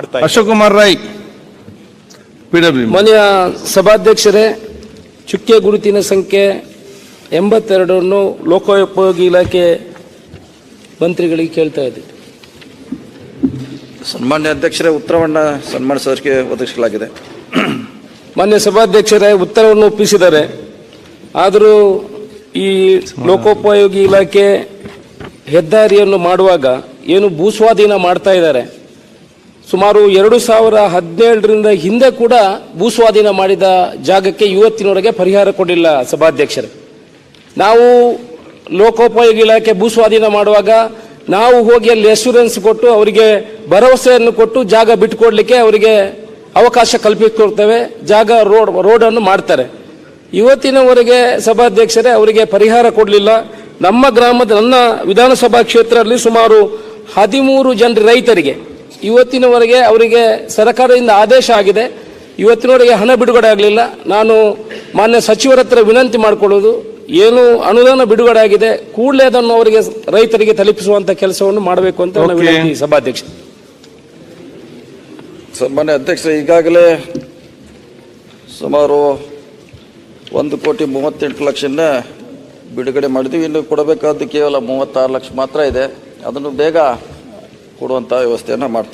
ಮಾಡ್ತಾ ಇದ್ದಾರೆ. ಅಶೋಕ್ ಕುಮಾರ್ ರೈ ಪಿಡಬ್ಲ್ಯೂ ಮಾನ್ಯ ಸಭಾಧ್ಯಕ್ಷರೇ ಚುಕ್ಕೆ ಗುರುತಿನ ಸಂಖ್ಯೆ ಎಂಬತ್ತೆರಡನ್ನು ಲೋಕೋಪಯೋಗಿ ಇಲಾಖೆ ಮಂತ್ರಿಗಳಿಗೆ ಕೇಳ್ತಾ ಇದ್ದೀವಿ ಸನ್ಮಾನ್ಯ ಅಧ್ಯಕ್ಷರೇ ಉತ್ತರವನ್ನು ಸನ್ಮಾನಿಸೋದಕ್ಕೆ ಒದಗಿಸಲಾಗಿದೆ. ಮಾನ್ಯ ಸಭಾಧ್ಯಕ್ಷರೇ ಉತ್ತರವನ್ನು ಒಪ್ಪಿಸಿದ್ದಾರೆ. ಆದರೂ ಈ ಲೋಕೋಪಯೋಗಿ ಇಲಾಖೆ ಹೆದ್ದಾರಿಯನ್ನು ಮಾಡುವಾಗ ಏನು ಭೂಸ್ವಾಧೀನ ಮಾಡ್ತಾ ಇದ್ದಾರೆ. ಸುಮಾರು ಎರಡು ಸಾವಿರ ಹದಿನೇಳರಿಂದ ಹಿಂದೆ ಕೂಡ ಭೂಸ್ವಾಧೀನ ಮಾಡಿದ ಜಾಗಕ್ಕೆ ಇವತ್ತಿನವರೆಗೆ ಪರಿಹಾರ ಕೊಡಲಿಲ್ಲ ಸಭಾಧ್ಯಕ್ಷರು. ನಾವು ಲೋಕೋಪಯೋಗಿ ಇಲಾಖೆ ಭೂಸ್ವಾಧೀನ ಮಾಡುವಾಗ ನಾವು ಹೋಗಿ ಅಲ್ಲಿ ಅಶ್ಯೂರೆನ್ಸ್ ಕೊಟ್ಟು ಅವರಿಗೆ ಭರವಸೆಯನ್ನು ಕೊಟ್ಟು ಜಾಗ ಬಿಟ್ಟುಕೊಡ್ಲಿಕ್ಕೆ ಅವರಿಗೆ ಅವಕಾಶ ಕಲ್ಪಿಸಿಕೊಡ್ತೇವೆ. ಜಾಗ ರೋಡ್, ರೋಡನ್ನು ಮಾಡ್ತಾರೆ. ಇವತ್ತಿನವರೆಗೆ ಸಭಾಧ್ಯಕ್ಷರೇ ಅವರಿಗೆ ಪರಿಹಾರ ಕೊಡಲಿಲ್ಲ. ನಮ್ಮ ಗ್ರಾಮದ, ನನ್ನ ವಿಧಾನಸಭಾ ಕ್ಷೇತ್ರದಲ್ಲಿ ಸುಮಾರು ಹದಿಮೂರು ಜನ ರೈತರಿಗೆ ಇವತ್ತಿನವರೆಗೆ ಅವರಿಗೆ ಸರ್ಕಾರದಿಂದ ಆದೇಶ ಆಗಿದೆ. ಇವತ್ತಿನವರೆಗೆ ಹಣ ಬಿಡುಗಡೆ ಆಗಲಿಲ್ಲ. ನಾನು ಮಾನ್ಯ ಸಚಿವರ ಹತ್ರ ವಿನಂತಿ ಮಾಡಿಕೊಳ್ಳೋದು ಏನು ಅನುದಾನ ಬಿಡುಗಡೆ ಆಗಿದೆ ಕೂಡಲೇ ಅದನ್ನು ಅವರಿಗೆ ರೈತರಿಗೆ ತಲುಪಿಸುವಂತ ಕೆಲಸವನ್ನು ಮಾಡಬೇಕು ಅಂತ ನನ್ನ. ವಿನಂತಿ ಸಭಾಧ್ಯಕ್ಷ. ಸನ್ಮಾನ್ಯ ಅಧ್ಯಕ್ಷ ಈಗಾಗಲೇ ಸುಮಾರು ಒಂದು ಕೋಟಿ ಮೂವತ್ತೆಂಟು ಲಕ್ಷನ ಬಿಡುಗಡೆ ಮಾಡಿದ್ವಿ ಇನ್ನು ಕೊಡಬೇಕಾದ್ದು ಕೇವಲ ಮೂವತ್ತಾರು ಲಕ್ಷ ಮಾತ್ರ ಇದೆ. ಅದನ್ನು ಬೇಗ ಕೊಡುವಂಥ ವ್ಯವಸ್ಥೆಯನ್ನು ಮಾಡ್ತೀವಿ.